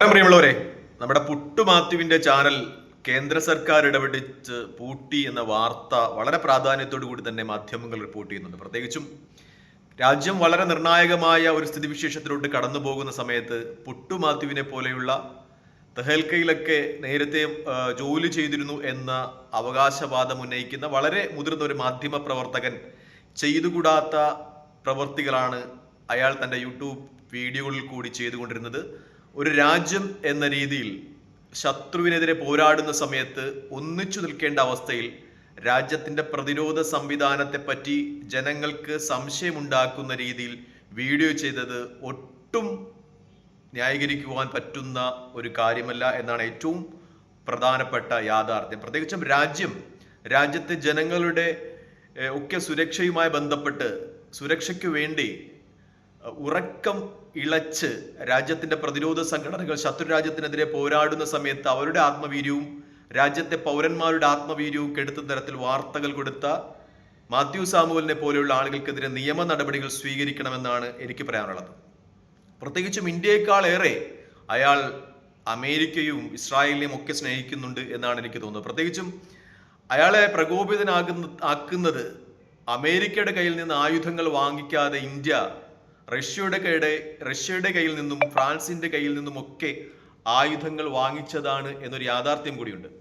പ്രിയമുള്ളവരെ നമ്മുടെ പുട്ടുമാത്യുവിന്റെ ചാനൽ കേന്ദ്ര സർക്കാർ ഇടപെടിച്ച് പൂട്ടി എന്ന വാർത്ത വളരെ പ്രാധാന്യത്തോടു കൂടി തന്നെ മാധ്യമങ്ങൾ റിപ്പോർട്ട് ചെയ്യുന്നുണ്ട്. പ്രത്യേകിച്ചും രാജ്യം വളരെ നിർണായകമായ ഒരു സ്ഥിതിവിശേഷത്തിലോട്ട് കടന്നു പോകുന്ന സമയത്ത് പുട്ടുമാത്യുവിനെ പോലെയുള്ള തെഹൽക്കയിലൊക്കെ നേരത്തെ ജോലി ചെയ്തിരുന്നു എന്ന അവകാശവാദം ഉന്നയിക്കുന്ന വളരെ മുതിർന്ന ഒരു മാധ്യമ പ്രവർത്തകൻ ചെയ്തുകൂടാത്ത പ്രവർത്തികളാണ് അയാൾ തന്റെ യൂട്യൂബ് വീഡിയോകളിൽ കൂടി ചെയ്തുകൊണ്ടിരുന്നത്. ഒരു രാജ്യം എന്ന രീതിയിൽ ശത്രുവിനെതിരെ പോരാടുന്ന സമയത്ത് ഒന്നിച്ചു നിൽക്കേണ്ട അവസ്ഥയിൽ രാജ്യത്തിന്റെ പ്രതിരോധ സംവിധാനത്തെ പറ്റി ജനങ്ങൾക്ക് സംശയമുണ്ടാക്കുന്ന രീതിയിൽ വീഡിയോ ചെയ്തത് ഒട്ടും ന്യായീകരിക്കുവാൻ പറ്റുന്ന ഒരു കാര്യമല്ല എന്നാണ് ഏറ്റവും പ്രധാനപ്പെട്ട യാഥാർത്ഥ്യം. പ്രത്യേകിച്ചും രാജ്യം രാജ്യത്തെ ജനങ്ങളുടെ ഒക്കെ സുരക്ഷയുമായി ബന്ധപ്പെട്ട് സുരക്ഷയ്ക്ക് വേണ്ടി ഉറക്കം ഇളച്ച് രാജ്യത്തിന്റെ പ്രതിരോധ സംഘടനകൾ ശത്രു രാജ്യത്തിനെതിരെ പോരാടുന്ന സമയത്ത് അവരുടെ ആത്മവീര്യവും രാജ്യത്തെ പൗരന്മാരുടെ ആത്മവീര്യവും കെടുത്ത തരത്തിൽ വാർത്തകൾ കൊടുത്ത മാത്യു സാമുവലിനെ പോലെയുള്ള ആളുകൾക്കെതിരെ നിയമ നടപടികൾ സ്വീകരിക്കണമെന്നാണ് എനിക്ക് പറയാനുള്ളത്. പ്രത്യേകിച്ചും ഇന്ത്യയെക്കാളേറെ അയാൾ അമേരിക്കയും ഇസ്രായേലിനെയും ഒക്കെ സ്നേഹിക്കുന്നുണ്ട് എന്നാണ് എനിക്ക് തോന്നുന്നത്. പ്രത്യേകിച്ചും അയാളെ പ്രകോപിതനാകുന്ന ആക്കുന്നത് അമേരിക്കയുടെ കയ്യിൽ നിന്ന് ആയുധങ്ങൾ വാങ്ങിക്കാതെ ഇന്ത്യ റഷ്യയുടെ കയ്യുടെ റഷ്യയുടെ കയ്യിൽ നിന്നും ഫ്രാൻസിന്റെ കയ്യിൽ നിന്നും ഒക്കെ ആയുധങ്ങൾ വാങ്ങിച്ചതാണ് എന്നൊരു യാഥാർത്ഥ്യം കൂടിയുണ്ട്.